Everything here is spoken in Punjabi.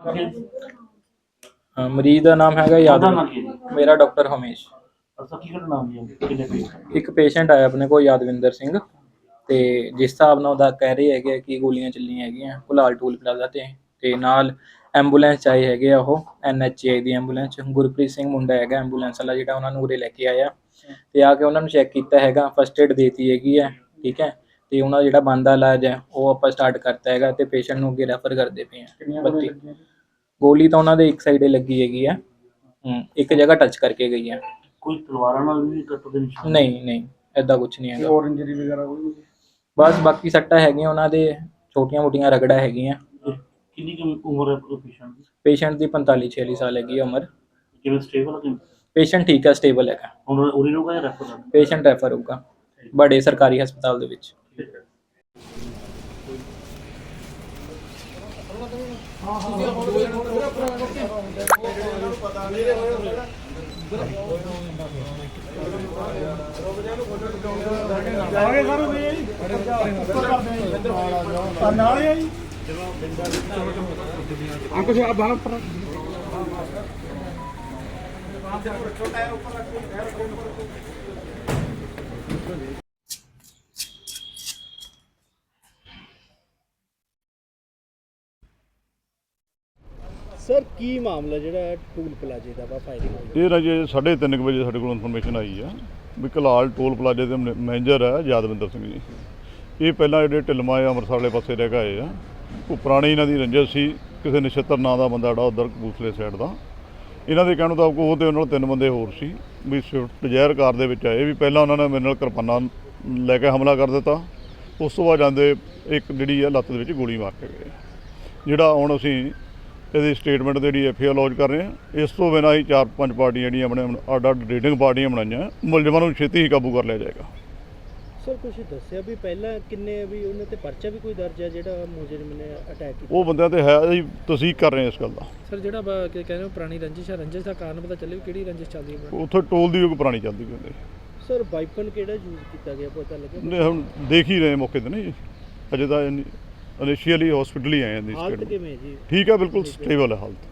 ਅ, ਮਰੀਜ਼ ਦਾ ਨਾਮ ਹੈਗਾ ਉਹਦਾ ਯਾਦਵ ਨਾਮ ਕੀ ਹੈ ਜੀ? ਮੇਰਾ ਡਾਕਟਰ ਹਮੇਸ਼। ਅਸਾ ਕੀ ਘਟਨਾ ਹੋਈ ਹੈ ਕਿੰਨੇ ਇੱਕ ਪੇਸ਼ੈਂਟ ਆਇਆ ਆਪਣੇ ਕੋਲ ਯਾਦਵਿੰਦਰ ਸਿੰਘ। ਤੇ ਜਿਸ ਹਿਸਾਬ ਨਾਲ ਉਹਦਾ ਕਹਿ ਰਹੇ ਹੈਗੇ ਆ ਕਿ ਗੋਲੀਆਂ ਚੱਲੀਆਂ ਹੈਗੀਆਂ ਕੁਲਾਲ ਟੂਲ ਪਲਾਜ਼ਾ ਤੇ। ਤੇ ਨਾਲ ਐਂਬੂਲੈਂਸ 'ਚ ਆਏ ਹੈਗੇ ਆ ਉਹ ਐਨਐਚਏ ਦੀ ਐਂਬੂਲੈਂਸ। ਗੁਰਪ੍ਰੀਤ ਸਿੰਘ ਮੁੰਡਾ ਹੈਗਾ ਐਂਬੂਲੈਂਸ ਵਾਲਾ ਜਿਹੜਾ ਉਹਨਾਂ ਨੂੰ ਉਰੇ ਲੈ ਕੇ ਆਇਆ। ਤੇ ਆ ਕੇ ਉਹਨਾਂ ਨੂੰ ਚੈੱਕ ਕੀਤਾ ਹੈਗਾ ਫਸਟ ਏਡ ਦੇਤੀ ਹੈਗੀ ਹੈ ਠੀਕ ਹੈ। ਤੇ ਉਹਨਾਂ ਦਾ ਜਿਹੜਾ ਬੰਦਾ ਇਲਾਜ ਹੈ ਉਹ ਆਪਾਂ ਸਟਾਰਟ ਕਰਤਾ ਹੈਗਾ ਤੇ ਪੇਸ਼ੈਂਟ ਨੂੰ ਅੱਗੇ ਰੈਫਰ ਕਰਦੇ ਪਏ ਆ ਬੱਤੀ। ਗੋਲੀ ਤਾਂ ਉਹਨਾਂ ਦੇ ਇੱਕ ਸਾਈਡੇ ਲੱਗੀ ਹੈਗੀ ਆ ਹੂੰ ਇੱਕ ਜਗ੍ਹਾ ਟੱਚ ਕਰਕੇ ਗਈ ਹੈ। ਕੋਈ ਤਲਵਾਰਾਂ ਨਾਲ ਵੀ ਕੱਟ ਦੇ ਨਿਸ਼ਾਨ? ਨਹੀਂ ਨਹੀਂ ਐਦਾਂ ਕੁਝ ਨਹੀਂ ਹੈਗਾ। ਹੋਰ ਇੰਜਰੀ ਵਗੈਰਾ ਕੋਈ ਬਸ ਬਾਕੀ ਸੱਟਾਂ ਹੈਗੀਆਂ ਉਹਨਾਂ ਦੇ ਛੋਟੀਆਂ ਮੋਟੀਆਂ ਰਗੜਾ ਹੈਗੀਆਂ। ਇਹ ਕਿੰਨੀ ਕੁ ਉਮਰ ਹੈ ਪੇਸ਼ੈਂਟ ਦੀ? ਪੇਸ਼ੈਂਟ ਦੀ 45 46 ਸਾਲ ਹੈਗੀ ਆ ਉਮਰ। ਕਿਵੇਂ ਸਟੇਬਲ ਹੈ ਕਿਵੇਂ? ਪੇਸ਼ੈਂਟ ਠੀਕ ਹੈ ਸਟੇਬਲ ਹੈਗਾ। ਹੁਣ ਉਰੀ ਨੂੰ ਕਹੇ ਰੈਫਰ ਪੇਸ਼ੈਂਟ ਰੈਫਰ ਹੋਊਗਾ ਬੜੇ ਸਰਕਾਰੀ ਹਸਪਤਾਲ ਦੇ ਵਿੱਚ। ਠੀਕ ਹੈ ਜਾਵਾਂਗੇ ਸਰ ਵੀ ਆ ਨਾਲ ਹੀ ਆ ਜੀ ਅੰਕੁਸ਼ ਆ ਬਾਹਰ ਉੱਪਰ ਸਰ, ਕੀ ਮਾਮਲਾ ਜਿਹੜਾ ਟੂਲ ਪਲਾਜੇ ਦਾ? ਵਾ ਫਾਇਰਿੰਗ ਹੋਈ ਇਹ ਰਾਜੇ 3:30 ਵਜੇ ਸਾਡੇ ਕੋਲ ਇਨਫੋਰਮੇਸ਼ਨ ਆਈ ਆ ਵੀ ਕਲਾਲ ਟੋਲ ਪਲਾਜ਼ੇ ਦੇ ਮੈਨੇ- ਮੈਨੇਜਰ ਹੈ ਯਾਦਵਿੰਦਰ ਸਿੰਘ ਜੀ। ਇਹ ਪਹਿਲਾਂ ਜਿਹੜੇ ਢਿਲਮਾ ਆ ਅੰਮ੍ਰਿਤਸਰ ਵਾਲੇ ਪਾਸੇ ਰਹਿ ਗਏ ਆ, ਉਹ ਪੁਰਾਣੀ ਇਹਨਾਂ ਦੀ ਰੰਜਿਸ਼ ਸੀ, ਕਿਸੇ ਨਛੱਤਰ ਨਾਂ ਦਾ ਬੰਦਾ ਜਿਹੜਾ ਉਧਰ ਕਪੂਰਥਲੇ ਸਾਈਡ ਦਾ। ਇਹਨਾਂ ਦੇ ਕਹਿਣ ਮੁਤਾਬਕ ਉਹ ਤੇ ਉਹਨਾਂ ਨਾਲ ਤਿੰਨ ਬੰਦੇ ਹੋਰ ਸੀ, ਵੀ ਸਵਿਫਟ ਡਿਜ਼ਾਇਰ ਕਾਰ ਦੇ ਵਿੱਚ ਆਏ, ਵੀ ਪਹਿਲਾਂ ਉਹਨਾਂ ਨੇ ਮੇਰੇ ਨਾਲ ਕਿਰਪਾਨਾਂ ਲੈ ਕੇ ਹਮਲਾ ਕਰ ਦਿੱਤਾ। ਉਸ ਤੋਂ ਬਾਅਦ ਜਾਂਦੇ ਇੱਕ ਜਿਹੜੀ ਆ ਲੱਤ ਦੇ ਵਿੱਚ ਗੋਲੀ ਮਾਰ ਕੇ ਗਏ। ਜਿਹੜਾ ਹੁਣ ਅਸੀਂ ਇਹਦੀ ਸਟੇਟਮੈਂਟ ਜਿਹੜੀ ਐਫ ਆਈ ਲੌਜ ਕਰ ਰਹੇ ਹਾਂ। ਇਸ ਤੋਂ ਬਿਨਾਂ ਹੀ ਚਾਰ ਪੰਜ ਪਾਰਟੀਆਂ ਜਿਹੜੀਆਂ ਆਪਣੇ ਅੱਡ ਅੱਡ ਰੇਟਿੰਗ ਪਾਰਟੀਆਂ ਬਣਾਈਆਂ ਮੁਲਜ਼ਮਾਂ ਨੂੰ ਛੇਤੀ ਹੀ ਕਾਬੂ ਕਰ ਲਿਆ ਜਾਏਗਾ। ਸਰ ਕੁਝ ਦੱਸਿਆ ਵੀ ਪਹਿਲਾਂ ਕਿੰਨੇ ਵੀ ਉਹਨਾਂ ਤੇ ਪਰਚਾ ਵੀ ਕੋਈ ਦਰਜ ਹੈ ਜਿਹੜਾ ਮੁਜਰਮ ਨੇ ਅਟੈਕ ਕੀਤਾ? ਉਹ ਬੰਦਿਆਂ ਤੇ ਹੈ ਜੀ ਤਸਦੀਕ ਕਰ ਰਹੇ ਇਸ ਗੱਲ ਦਾ। ਸਰ ਜਿਹੜਾ ਕੀ ਕਹਿੰਦੇ ਹੋ ਪੁਰਾਣੀ ਰੰਜਿਸ਼ ਹੈ ਰੰਜਿਸ਼ ਦਾ ਕਾਰਨ ਪਤਾ ਚੱਲੇ ਵੀ ਕਿਹੜੀ ਰੰਜਿਸ਼ ਚੱਲਦੀ ਹੈ ਉੱਥੇ ਟੋਲ ਦੀ ਕੋਈ ਪੁਰਾਣੀ ਚੱਲਦੀ ਕਹਿੰਦੇ ਸਰ ਵਾਈਪਨ ਕਿਹੜਾ ਯੂਜ਼ ਕੀਤਾ ਗਿਆ ਪਤਾ ਲੱਗਿਆ? ਨੇ ਹੁਣ ਦੇਖ ਹੀ ਰਹੇ ਮੌਕੇ ਤੇ ਨਹੀਂ? ਅਜੇ ਤਾਂ ਇਨੀਸ਼ੀਅਲੀ ਹਸਪੀਟਲ ਹੀ ਆਏ ਹਾਂ ਹਾਲਤ ਕਿਵੇਂ ਜੀ? ਠੀਕ ਹੈ ਬਿਲਕੁਲ ਸਟੇਬਲ ਹੈ ਹਾਲਤ।